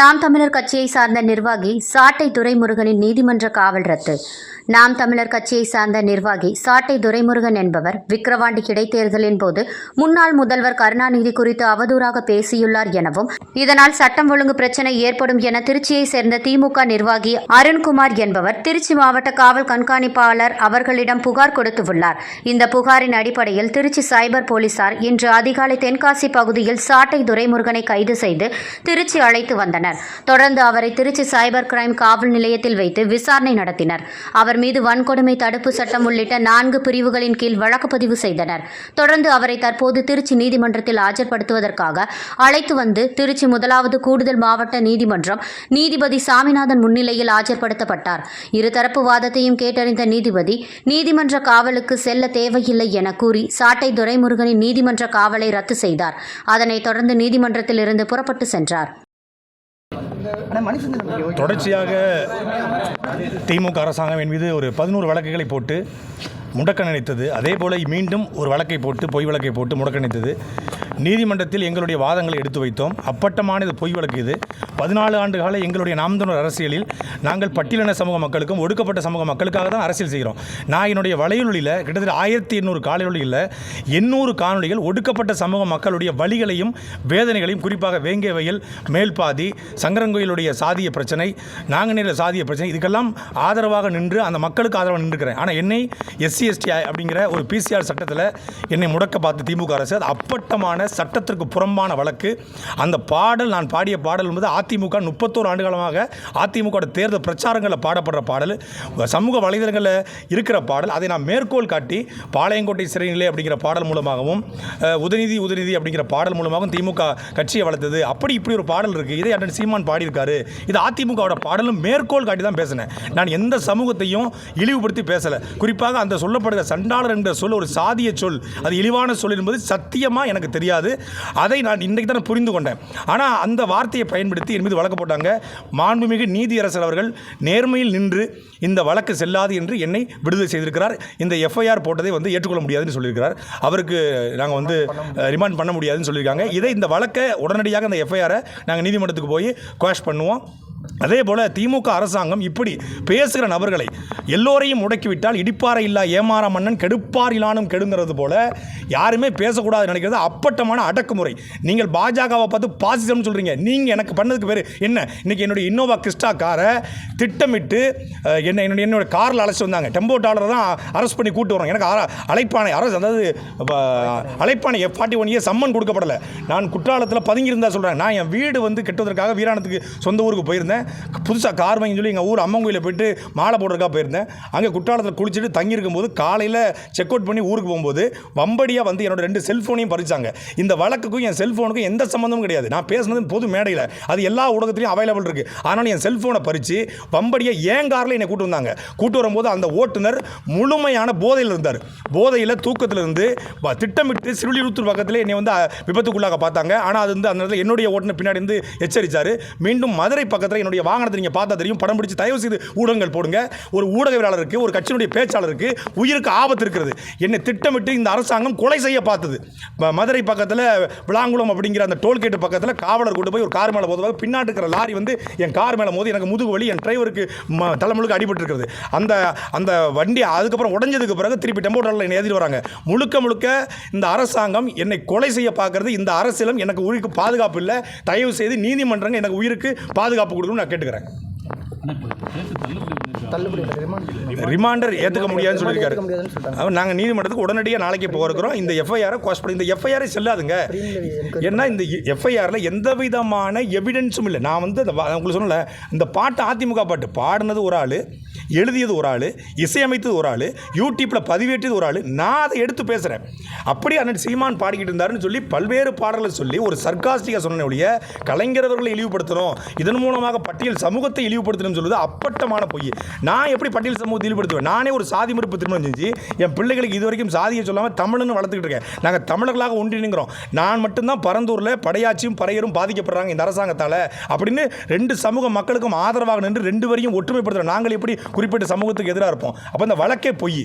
நாம் தமிழர் கட்சியை சார்ந்த நிர்வாகி சாட்டை துரைமுருகனின் நீதிமன்ற காவல் ரத்து. நாம் தமிழர் கட்சியை சார்ந்த நிர்வாகி சாட்டை துரைமுருகன் என்பவர் விக்கிரவாண்டி இடைத்தேர்தலின் போது முன்னாள் முதல்வர் கருணாநிதி குறித்து அவதூறாக பேசியுள்ளார் எனவும் இதனால் சட்டம் ஒழுங்கு பிரச்சனை ஏற்படும் என திருச்சியை சேர்ந்த திமுக நிர்வாகி அருண்குமார் என்பவர் திருச்சி மாவட்ட காவல் கண்காணிப்பாளர் அவர்களிடம் புகார் கொடுத்துள்ளார். இந்த புகாரின் அடிப்படையில் திருச்சி சைபர் போலீசார் இன்று அதிகாலை தென்காசி பகுதியில் சாட்டை துரைமுருகனை கைது செய்து திருச்சி அழைத்து வந்தனர். தொடர்ந்து அவரை திருச்சி சைபர் கிரைம் காவல் நிலையத்தில் வைத்து விசாரணை நடத்தினர். அவர் மீது வன்கொடுமை தடுப்பு சட்டம் உள்ளிட்ட நான்கு பிரிவுகளின் கீழ் வழக்கு பதிவு செய்தனர். தொடர்ந்து அவரை தற்போது திருச்சி நீதிமன்றத்தில் ஆஜர்படுத்துவதற்காக அழைத்து வந்து திருச்சி முதலாவது கூடுதல் மாவட்ட நீதிமன்றம் நீதிபதி சாமிநாதன் முன்னிலையில் ஆஜர்படுத்தப்பட்டார். இருதரப்பு வாதத்தையும் கேட்டறிந்த நீதிபதி நீதிமன்ற காவலுக்கு செல்ல தேவையில்லை என கூறி சாட்டை துரைமுருகனின் நீதிமன்ற காவலை ரத்து செய்தார். அதனைத் தொடர்ந்து நீதிமன்றத்தில் இருந்து புறப்பட்டு சென்றார். தொடர்ச்சியாக திமுக அரசாங்கம் என் மீது ஒரு பதினோரு வழக்குகளை போட்டு முடக்க நினைத்தது அதே போல் மீண்டும் ஒரு வழக்கை போட்டு பொய் வழக்கை போட்டு முடக்க நினைத்தது நீதிமன்றத்தில் எங்களுடைய வாதங்களை எடுத்து வைத்தோம். அப்பட்டமான இது பொய் வழக்கு இது. பதினாலு ஆண்டு கால எங்களுடைய நாம்தனூர் அரசியலில் நாங்கள் பட்டியலின சமூக மக்களுக்கும் ஒடுக்கப்பட்ட சமூக மக்களுக்காக தான் அரசியல் செய்கிறோம். நான் என்னுடைய வலையொலியில் கிட்டத்தட்ட ஆயிரத்தி எண்ணூறு காலையொலியில் எண்ணூறு காணொலிகள் ஒடுக்கப்பட்ட சமூக மக்களுடைய வழிகளையும் வேதனைகளையும் குறிப்பாக வேங்கை வயல் மேல்பாதி சங்கரங்கோயிலுடைய சாதிய பிரச்சனை நாங்குநேர சாதிய பிரச்சனை இதுக்கெல்லாம் ஆதரவாக நின்று அந்த மக்களுக்கு ஆதரவாக நின்றுக்கிறேன். ஆனால் என்னை எஸ்சி எஸ்டி அப்படிங்கிற ஒரு பிசிஆர் சட்டத்தில் என்னை முடக்க பார்த்து திமுக அரசு அது அப்பட்டமான சட்டத்திற்கு புறம்பான வழக்கு. அந்த பாடல் நான் பாடிய பாடல் என்பது அதிமுக முப்பத்தோரு ஆண்டு காலமாக அதிமுக தேர்தல் பிரச்சாரங்களில் பாடப்படுற பாடல். சமூக வலைதளங்களில் இருக்கிற பாடல். அதை நான் மேற்கோள் காட்டி பாளையங்கோட்டை சிறைநிலை அப்படிங்கிற பாடல் மூலமாகவும் உதநிதி உதநிதி அப்படிங்கிற பாடல் மூலமாகவும் திமுக கட்சியை வளர்த்தது. அப்படி இப்படி ஒரு பாடல் இருக்குது இதை அண்ணன் சீமான் பாடியிருக்காரு. இது அதிமுகவோட பாடலும் மேற்கோள் காட்டி தான் பேசினேன். நான் எந்த சமூகத்தையும் இழிவுபடுத்தி பேசலை. குறிப்பாக அந்த சொல்லப்படுகிற சண்டாளர் என்ற சொல் ஒரு சாதிய சொல். அது இழிவான சொல் என்பது சத்தியமாக எனக்கு தெரியாது. அதை நான் இன்றைக்கு தான் புரிந்து கொண்டேன். ஆனால் அந்த வார்த்தையை பயன்படுத்தி என் மீது வழக்கு போட்டாங்க. மாண்புமிகு நீதியரசர் அவர்கள் நேர்மையில் நின்று இந்த வழக்கு செல்லாது என்று என்னை விடுதலை செய்திருக்கிறார். இந்த எஃப்ஐஆர் போட்டதை வந்து ஏற்றுக்கொள்ள முடியாதுன்னு சொல்லியிருக்கிறார். அவருக்கு நாங்கள் வந்து ரிமாண்ட் பண்ண முடியாதுன்னு சொல்லியிருக்காங்க. இதை இந்த வழக்கை உடனடியாக அந்த எஃப்ஐஆரை நாங்கள் நீதிமன்றத்துக்கு போய் குவாஷ் பண்ணுவோம். அதே போல் திமுக அரசாங்கம் இப்படி பேசுகிற நபர்களை எல்லோரையும் முடக்கிவிட்டால் இடிப்பாறை இல்லா ஏமாற மன்னன் கெடுப்பார் இலானும் கெடுங்கிறது போல யாருமே பேசக்கூடாது நினைக்கிறது அப்பட்டமான அடக்குமுறை. நீங்கள் பாஜகவை பார்த்து பாசிசம்னு சொல்கிறீங்க நீங்கள் எனக்கு பண்ணதுக்கு பேர் என்ன? இன்றைக்கி என்னுடைய இன்னோவா கிறிஸ்டா காரை திட்டமிட்டு என்ன என்னுடைய என்னோட காரில் அழைச்சி வந்தாங்க. டெம்போ டாலரை தான் அரெஸ்ட் பண்ணி கூட்டு வரோம் எனக்கு அழைப்பானை அரசு அதாவது அழைப்பானை அழைப்பாணை F forty one year summon கொடுக்கப்படலை. நான் குற்றாலத்தில் பதுங்கியிருந்தா சொல்கிறேன் நான் என் வீடு வந்து கெட்டுவதற்காக வீராணத்துக்கு சொந்த ஊருக்கு போயிருந்தேன். புதுசாக கார் வாங்கி சொல்லி எங்கள் ஊர் அம்மன் கோயிலில் போயிட்டு மாலை போடுறதுக்காக போயிருந்தேன். அங்கே குற்றாலத்தில் குளிச்சுட்டு தங்கியிருக்கும் போது காலையில் செக் அவுட் பண்ணி ஊருக்கு போகும்போது வம்படியாக வந்து என்னோட ரெண்டு செல்ஃபோனையும் பறிச்சாங்க. இந்த வழக்குக்கும் என் செல்ஃபோனுக்கும் எந்த சம்மந்தமும் கிடையாது. நான் பேசுனது பொது மேடையில். அது எல்லா ஊடகத்துலையும் அவைலபிள் இருக்குது ஆனால் என் செல்ஃபோனை பறித்து வம்படியாக ஏன் காரில் என்னை கூட்டு வந்தாங்க? கூட்டு வரும்போது அந்த ஓட்டுநர் முழுமையான போதையில் இருந்தார். போதையில் தூக்கத்தில் இருந்து வ- திட்டமிட்டு சிறுலிருத்தூர் பக்கத்தில் என்னை வந்து விபத்துக்குள்ளாக பார்த்தாங்க. ஆனால் அது வந்து அந்த நேரத்தில் என்னுடைய ஓட்டுநர் பின்னாடி இருந்து எச்சரித்தார் மீண்டும் மதுரை பக்கத்தில் என்னுடைய வாகனத்தை நீங்கள் பார்த்தா தெரியும். படம் பிடிச்சி தயவு செய்து ஊடகங்கள் போடுங்க. ஒரு ஊடகவியலாளருக்கு ஒரு கட்சியினுடைய பேச்சாளருக்கு உயிருக்கு ஆபத்து இருக்கிறது என்னை திட்டமிட்டு இந்த அரசாங்கம் கொலை செய்ய பார்த்தது. மதுரை பக்கத்தில் விளாங்குளம் அப்படிங்கிற அந்த டோல்கேட்டு பக்கத்தில் காவலர் கொண்டு போய் ஒரு கார் மேலே போதுவாக பின்னாடி இருக்கிற லாரி வந்து என் கார் மேலே மோதி எனக்கு முதுகு வலி என் டிரைவருக்கு தலைமுழுக்கு அடிபட்டு இருக்கிறது அந்த அந்த வண்டி அதுக்கப்புறம் உடஞ்சதுக்கு பிறகு திருப்பி டெம்போ டாலில் என்னை வராங்க. முழுக்க முழுக்க இந்த அரசாங்கம் என்னை கொலை செய்ய பார்க்கறது. இந்த அரசியலும் எனக்கு உயிருக்கு பாதுகாப்பு இல்லை. தயவு செய்து நீதிமன்றங்கள் எனக்கு உயிருக்கு பாதுகாப்பு சொல்லணும்னு நான் கேட்டுக்கிறேன். தள்ளுபடி. ரிமாண்டர் ஏற்றுக்க முடியாதுன்னு சொல்லியிருக்காரு. அவர் நாங்கள் நீதிமன்றத்துக்கு உடனடியாக நாளைக்கு போக இருக்கிறோம் இந்த எஃப்ஐஆரை கோஸ் பண்ணி இந்த எஃப்ஐஆரை செல்லாதுங்க. ஏன்னா இந்த எஃப்ஐஆரில் எந்த விதமான எவிடன்ஸும் இல்லை. நான் வந்து அந்த உங்களுக்கு சொன்னல இந்த பாட்டு அதிமுக பாட்டு பாடினது ஒரு ஆள் எழுதியது ஒரு ஆள் இசையமைத்தது ஒரு ஆள் யூடியூப்பில் பதிவேற்றியது ஒரு ஆள். நான் அதை எடுத்து பேசுகிறேன் அப்படி அண்ணன் சீமான் பாடிக்கிட்டு இருந்தாருன்னு சொல்லி பல்வேறு பாடல்களை சொல்லி ஒரு சர்க்காஸ்டிக்காக சொன்ன ஒழிய கலைஞர் அவர்களை இழிவுபடுத்தணும் இதன் மூலமாக பட்டியல் சமூகத்தை இழிவுபடுத்தணும்னு சொல்லுது அப்பட்டமான பொய். நான் எப்படி பட்டியல் சமூகத்தை ஈடுபடுத்துவேன் நானே ஒரு சாதி மறுப்பு திருமணம் செஞ்சு என் பிள்ளைகளுக்கு இது வரைக்கும் சாதியை சொல்லாமல் தமிழ்னு வளர்த்துக்கிட்டு இருக்கேன். நாங்கள் தமிழர்களாக ஒன்றிணைங்கிறோம் நான் மட்டும்தான் பரந்தூரில் படையாட்சியும் பறையரும் பாதிக்கப்படுறாங்க இந்த அரசாங்கத்தால் அப்படின்னு ரெண்டு சமூக மக்களுக்கும் ஆதரவாக நின்று ரெண்டு வரையும் ஒற்றுமைப்படுத்துகிறோம் நாங்கள் எப்படி குறிப்பிட்ட சமூகத்துக்கு எதிராக இருப்போம்? அப்போ இந்த வழக்கே பொய்.